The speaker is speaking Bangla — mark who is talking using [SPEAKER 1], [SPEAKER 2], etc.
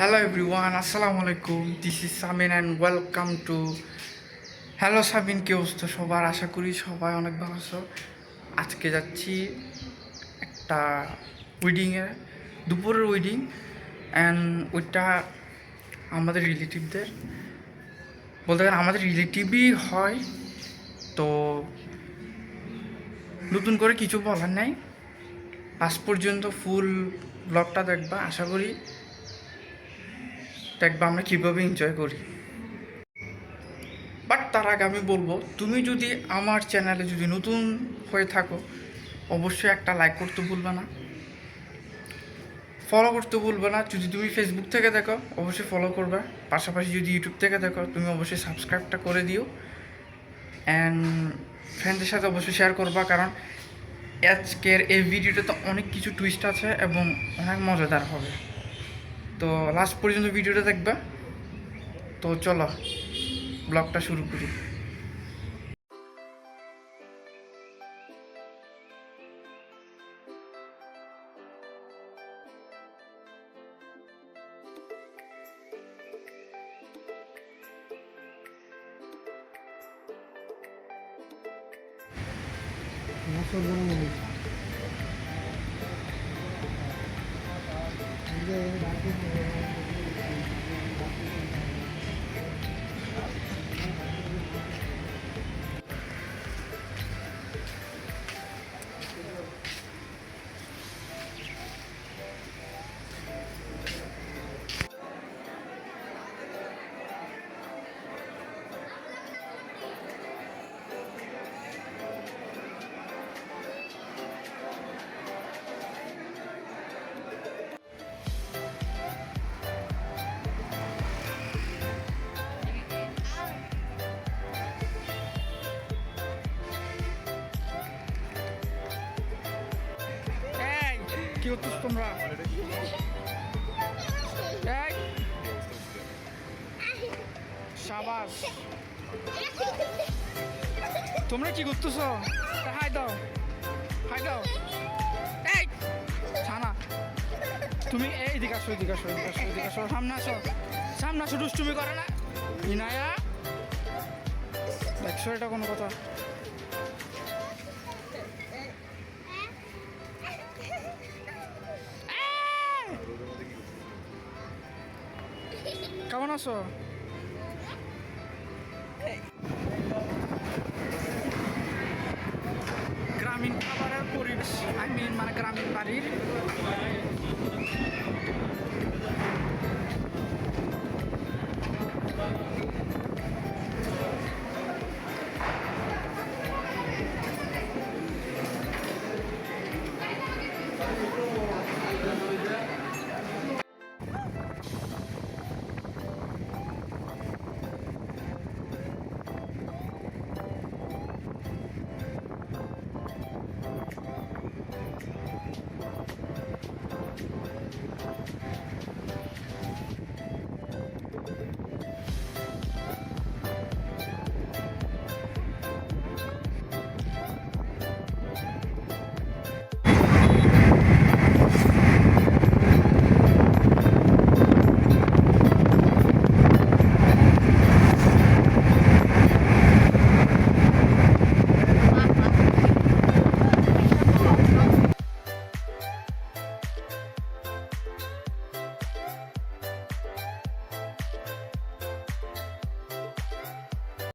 [SPEAKER 1] Hello everyone, আসসালামু আলাইকুম। This is Samin and welcome to hello Samin কি অবস্থা সবার? আশা করি সবাই অনেক ভালো আছো। আজকে যাচ্ছি একটা উইডিংয়ে দুপুরের ওয়েডিং অ্যান্ড ওইটা আমাদের রিলেটিভদের বলতে গেলে আমাদের রিলেটিভই হয় তো নতুন করে কিছু বলার নাই। আজ পর্যন্ত ফুল ব্লগটা দেখবা আশা করি দেখবা আমরা কীভাবে এনজয় করি। বাট তার আগে আমি বলব, তুমি যদি আমার চ্যানেলে যদি নতুন হয়ে থাকো, অবশ্যই একটা লাইক করতে ভুলবে না। ফলো করতে ভুলবে না। যদি তুমি ফেসবুক থেকে দেখো, অবশ্যই ফলো করবে। পাশাপাশি যদি ইউটিউব থেকে দেখো, তুমি অবশ্যই সাবস্ক্রাইবটা করে দিও। অ্যান্ড ফ্রেন্ডদের সাথে অবশ্যই শেয়ার করবা, কারণ আজকের এই ভিডিওটাতে অনেক কিছু টুইস্ট আছে এবং অনেক মজাদার হবে। তো লাস্ট পর্যন্ত ভিডিওটা দেখবা। তো চলো ব্লগটা শুরু করি। এই Thank you. কি করতেছ তোমরা? সাবাস। তোমরা কি করতেছ? হাই দাও। হাই দাও। এই, ছানা। তুমি এই দিকে আসো এদিকে আসো এদিকে আসো এদিকে আসো, সামনে আসো। সামনে আসো, দুষ্টুমি করে না। ইনায়া। দেখছ এটা কোনো কথা? Kamu nasu. Gramin apa aku rich. I mean mana gramin tadi?